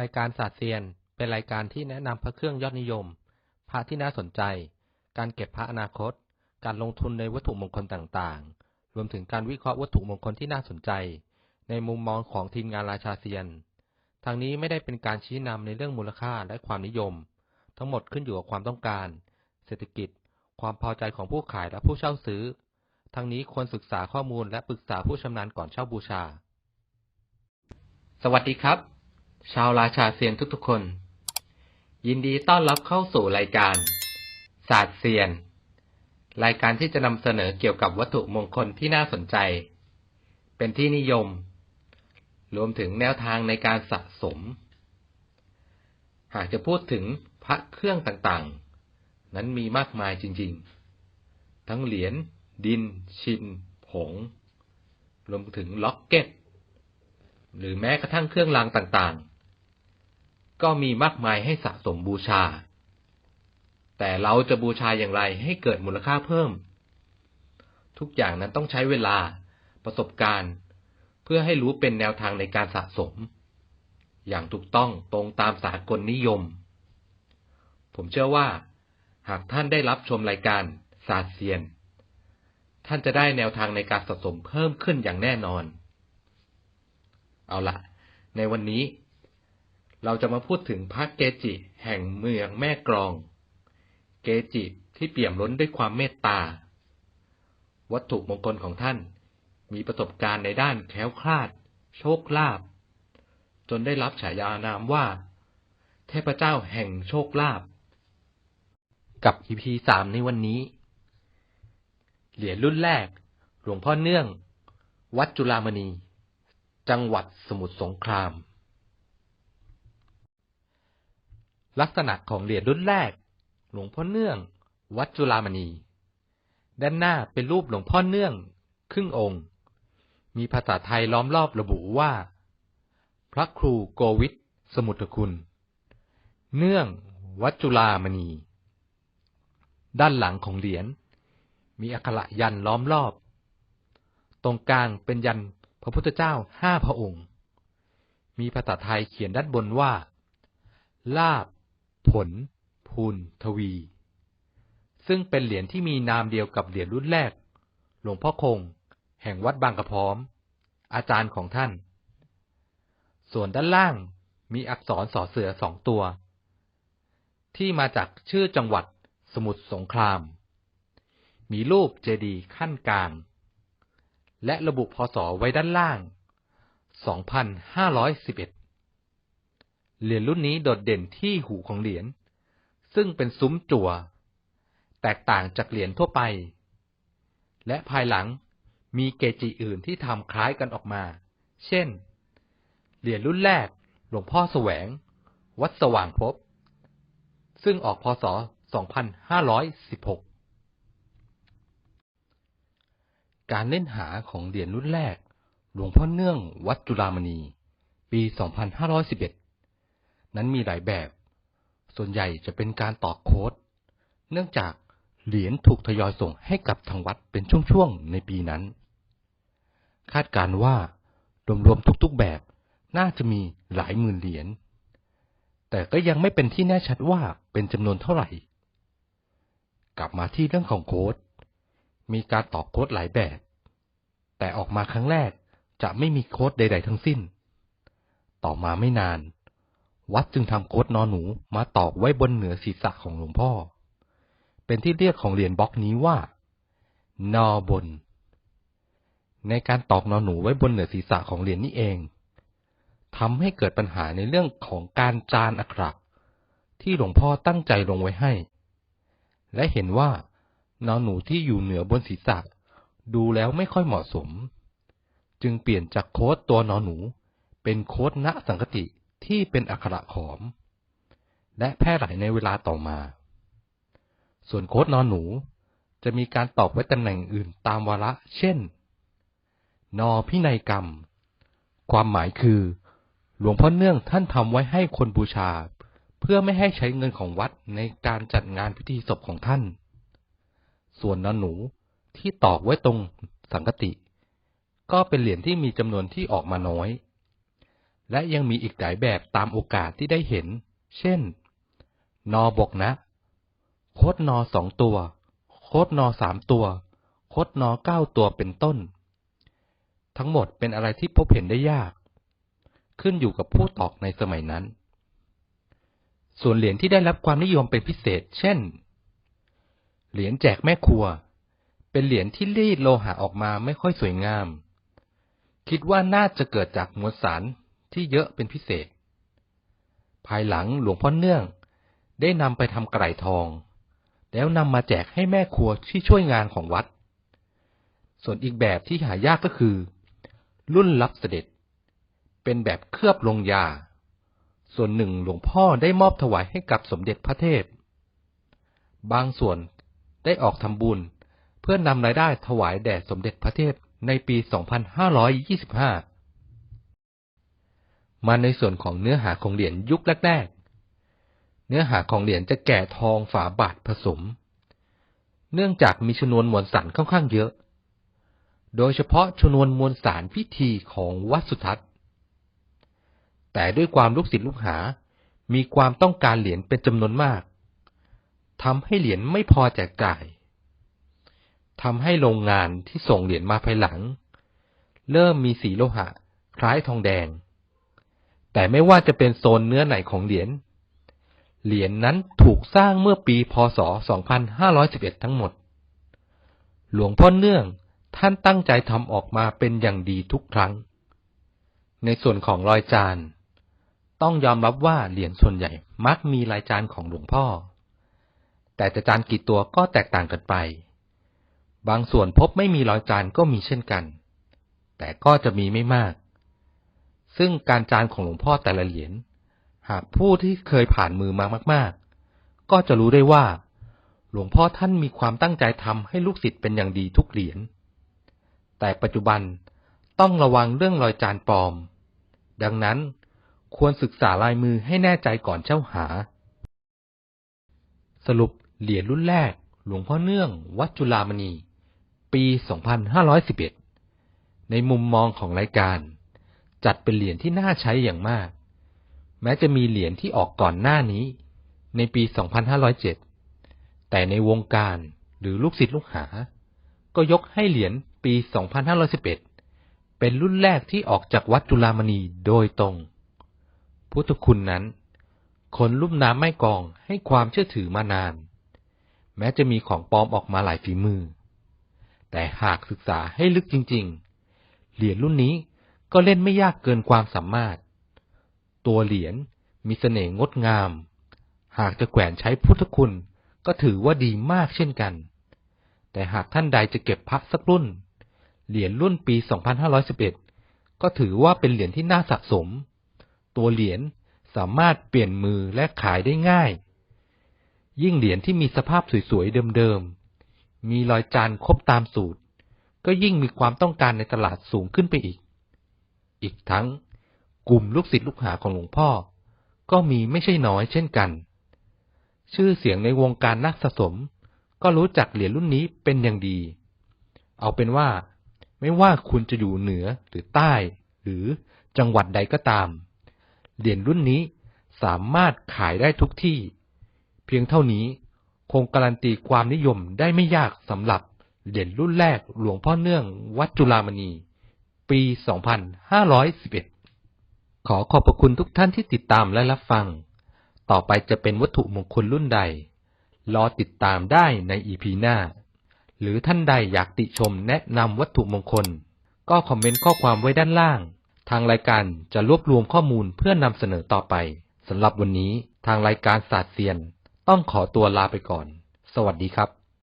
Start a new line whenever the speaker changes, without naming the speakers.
รายการศาสตร์เซียน เป็นรายการที่แนะนำพระเครื่องยอดนิยม พระที่น่าสนใจ การเก็บพระอนาคต การลงทุนในวัตถุมงคลต่างๆ รวมถึงการวิเคราะห์วัตถุมงคลที่น่าสนใจ ในมุมมองของทีมงานราชาเซียน ทางนี้ไม่ได้เป็นการชี้นำในเรื่องมูลค่าและความนิยม ทั้งหมดขึ้นอยู่กับความต้องการ เศรษฐกิจ ความพอใจของผู้ขายและผู้เช่าซื้อทั้งนี้ควรศึกษาข้อมูลและปรึกษาผู้ชำนาญก่อนเช่าบูชา สวัสดีครับ ชาวราชาเซียนทุกๆคน ยินดีต้อนรับเข้าสู่รายการศาสตร์เซียน รายการที่จะนำเสนอเกี่ยวกับวัตถุมงคลที่น่าสนใจ เป็นที่นิยม รวมถึงแนวทางในการสะสม หากจะพูดถึงพระเครื่องต่างๆ นั้นมีมากมายจริงๆ ทั้งเหรียญ ดิน ชิน ผง รวมถึงล็อกเก็ตหรือแม้กระทั่งเครื่องรางต่างๆ ก็มีมากมายให้สะสมบูชา แต่เราจะบูชาอย่างไรให้เกิดมูลค่าเพิ่ม ทุกอย่างนั้นต้องใช้เวลา ประสบการณ์ เพื่อให้รู้เป็นแนวทางในการสะสม อย่างถูกต้องตรงตามสากลนิยม ผมเชื่อว่า หากท่านได้รับชมรายการศาสตร์เซียน ท่านจะได้แนวทางในการสะสมเพิ่มขึ้นอย่างแน่นอน เอาละในวันนี้ เราจะมาพูดถึงพระเกจิ แห่งเมืองแม่กลอง เกจิที่เปี่ยมล้นด้วยความเมตตา วัตถุมงคลของท่าน มีประสบการณ์ในด้านแคล้วคลาด โชคลาภจนได้รับฉายานามว่า เทพเจ้าแห่งโชคลาภกับ EP สามในวันนี้ เหรียญรุ่นแรก หลวงพ่อเนื่อง วัดจุฬามณี จังหวัดสมุทรสงคราม ลักษณะของเหรียญรุ่นแรก หลวงพ่อเนื่อง วัดจุฬามณี ด้านหน้าเป็นรูปหลวงพ่อเนื่อง ครึ่งองค์ มีภาษาไทยล้อมรอบระบุว่า พระครูโกวิทสมุทรคุณ เนื่องวัดจุฬามณี ด้านหลังของเหรียญมีอักขระยันล้อมรอบ ตรงกลางเป็นยันพระพุทธเจ้าห้าพระองค์ มีภาษาไทยเขียนด้านบนว่า ลาบ ผล พูนทวี ซึ่งเป็นเหรียญที่มีนามเดียวกับเหรียญรุ่นแรก หลวงพ่อคง แห่งวัดบางกระพร้อม อาจารย์ของท่าน ส่วนด้านล่างมีอักษรสอเสือสองตัว ที่มาจากชื่อจังหวัดสมุทรสงคราม มีรูปเจดีย์ขั้นกลาง และระบุพศไว้ด้านล่าง 2511 เหรียญรุ่นนี้โดดเด่นที่หูของเหรียญ ซึ่งเป็นซุ้มจั่ว แตกต่างจากเหรียญทั่วไป และภายหลังมีเกจิอื่นที่ทำคล้ายกันออกมา เช่น เหรียญรุ่นแรกหลวงพ่อแสวง วัดสว่างพบ ซึ่งออกพศ 2516 การเล่นหาของเหรียญรุ่นแรก หลวงพ่อเนื่องวัดจุฬามณี ปี 2511 นั้นมีหลายแบบ ส่วนใหญ่จะเป็นการต่อโค้ด เนื่องจากเหรียญถูกทยอยส่งให้กับทางวัดเป็นช่วงๆในปีนั้น คาดการว่ารวมๆทุกๆแบบน่าจะมีหลายหมื่นเหรียญ แต่ก็ยังไม่เป็นที่แน่ชัดว่าเป็นจำนวนเท่าไหร่ กลับมาที่เรื่องของโค้ด มีการต่อโค้ดหลายแบบ แต่ออกมาครั้งแรกจะไม่มีโค้ดใด ๆ ทั้งสิ้น ต่อมาไม่นาน วัดจึงทำโคดนอนหนูมาตอกไว้บนเหนือศีรษะของหลวงพ่อ เป็นที่เรียกของเหรียญบล็อกนี้ว่า นอบน ในการตอกนอนหนูไว้บนเหนือศีรษะของเหรียญนี้เองทำให้เกิดปัญหาในเรื่องของการจานอักขระที่หลวงพ่อตั้งใจลงไว้ให้ และเห็นว่านอนหนูที่อยู่เหนือบนศีรษะ ดูแล้วไม่ค่อยเหมาะสม จึงเปลี่ยนจากโค้ดตัวนอนหนู เป็นโค้ดณสังคติ ที่เป็นอักขระขอม และแพร่หลายในเวลาต่อมา ส่วนโค้ดนอนหนูจะมีการตอบไว้ตำแหน่งอื่นตามวาระ เช่น นอพินัยกรรม ความหมายคือ หลวงพ่อเนื่องท่านทำไว้ให้คนบูชา เพื่อไม่ให้ใช้เงินของวัดในการจัดงานพิธีศพของท่าน ส่วนนอนหนูที่ตอกไว้ตรงสังกติ ก็เป็นเหรียญที่มีจำนวนที่ออกมาน้อย
และยังมีอีกหลายแบบตามโอกาสที่ได้เห็น เช่น นอบกนะ โคดนอสองตัว โคดนอสามตัว โคดนอเก้าตัวเป็นต้น ทั้งหมดเป็นอะไรที่พบเห็นได้ยาก ขึ้นอยู่กับผู้ตอกในสมัยนั้น ส่วนเหรียญที่ได้รับความนิยมเป็นพิเศษ เช่น เหรียญแจกแม่ครัว เป็นเหรียญที่รีดโลหะออกมาไม่ค่อยสวยงาม คิดว่าน่าจะเกิดจากมวลสาร ที่เยอะเป็นพิเศษ ภายหลังหลวงพ่อเนื่อง ได้นำไปทำไก่ทอง แล้วนำมาแจกให้แม่ครัวที่ช่วยงานของวัด ส่วนอีกแบบที่หายากก็คือ รุ่นรับเสด็จ เป็นแบบเคลือบลงยา ส่วนหนึ่งหลวงพ่อได้มอบถวายให้กับสมเด็จพระเทพ บางส่วนได้ออกทำบุญเพื่อนำรายได้ถวายแด่สมเด็จพระเทพในปี 2525 มาในส่วนของเนื้อหาของเหรียญยุคแรกๆ เนื้อหาของเหรียญจะแก่ทองฝาบาทผสม เนื่องจากมีชนวนมวลสารค่อนข้างเยอะ โดยเฉพาะชนวนมวลสารพิธีของวัดสุทัศน์ แต่ด้วยความลูกศิษย์ลูกหา มีความต้องการเหรียญเป็นจำนวนมาก ทำให้เหรียญไม่พอแจกจ่าย ทำให้โรงงานที่ส่งเหรียญมาภายหลัง เริ่มมีสีโลหะ คล้ายทองแดง แต่ไม่ว่าจะเป็นโซนเนื้อไหนของเหรียญ เหรียญนนั้นถูกสร้างเมื่อปีพศ 2511 ทั้งหมด หลวงพ่อเนื่องท่านตั้งใจทำออกมาเป็นอย่างดีทุกครั้ง ในส่วนของรอยจาน ต้องยอมรับว่าเหรียญส่วนใหญ่มักมีลายจานของหลวงพ่อ แต่จะจานกี่ตัวก็แตกต่างกันไป บางส่วนพบไม่มีรอยจานก็มีเช่นกัน แต่ก็จะมีไม่มาก ซึ่งการจานของหลวงพ่อแต่ละเหรียญหากผู้ที่เคยผ่านมือมามาก ๆ ก็จะรู้ได้ว่า หลวงพ่อท่านมีความตั้งใจทำให้ลูกศิษย์เป็นอย่างดีทุกเหรียญ แต่ปัจจุบันต้องระวังเรื่องรอยจานปลอม ดังนั้นควรศึกษาลายมือให้แน่ใจก่อนเช่าหา สรุปเหรียญรุ่นแรก หลวงพ่อเนื่อง วัดจุฬามณี ปี 2511 ในมุมมองของรายการ จัดเป็นเหรียญที่น่าใช้อย่างมาก แม้จะมีเหรียญที่ออกก่อนหน้านี้ ในปี 2507 แต่ในวงการหรือลูกศิษย์ลูกหา ก็ยกให้เหรียญปี 2511 เป็นรุ่นแรกที่ออกจากวัดจุฬามณีโดยตรง พุทธคุณนั้น คนลุ่มน้ำไม่กองให้ความเชื่อถือมานาน แม้จะมีของปลอมออกมาหลายฝีมือ แต่หากศึกษาให้ลึกจริง ๆ เหรียญรุ่นนี้ ก็เล่นไม่ยากเกินความสามารถ ตัวเหรียญมีเสน่ห์งดงาม หากจะแขวนใช้พุทธคุณก็ถือว่าดีมากเช่นกัน แต่หากท่านใดจะเก็บพระสักรุ่น เหรียญรุ่นปี 2511 ก็ถือว่าเป็นเหรียญที่น่าสะสม ตัวเหรียญสามารถเปลี่ยนมือและขายได้ง่าย ยิ่งเหรียญที่มีสภาพสวยๆเดิมๆ มีรอยจานครบตามสูตร ก็ยิ่งมีความต้องการในตลาดสูงขึ้นไปอีก อีกทั้ง กลุ่มลูกศิษย์ลูกหาของหลวงพ่อ ก็มีไม่ใช่น้อยเช่นกัน ชื่อเสียงในวงการนักสะสม ก็รู้จักเหรียญรุ่นนี้เป็นอย่างดี เอาเป็นว่า ไม่ว่าคุณจะอยู่เหนือหรือใต้ หรือจังหวัดใดก็ตาม เหรียญรุ่นนี้สามารถขายได้ทุกที่ เพียงเท่านี้คงการันตีความนิยมได้ไม่ยากสำหรับเหรียญรุ่นแรกหลวงพ่อเนื่องวัดจุฬามณี 2511 ขอขอบพระคุณทุกท่านที่ติดตามและรับฟัง ต่อไปจะเป็นวัตถุมงคลรุ่นใด รอติดตามได้ในอีพีหน้า หรือท่านใดอยากติชมแนะนำวัตถุมงคล ก็คอมเมนต์ข้อความไว้ด้านล่าง ทางรายการจะรวบรวมข้อมูลเพื่อนำเสนอต่อไปสำหรับวันนี้ทางรายการศาสตร์เซียน ต้องขอตัวลาไปก่อน สวัสดีครับ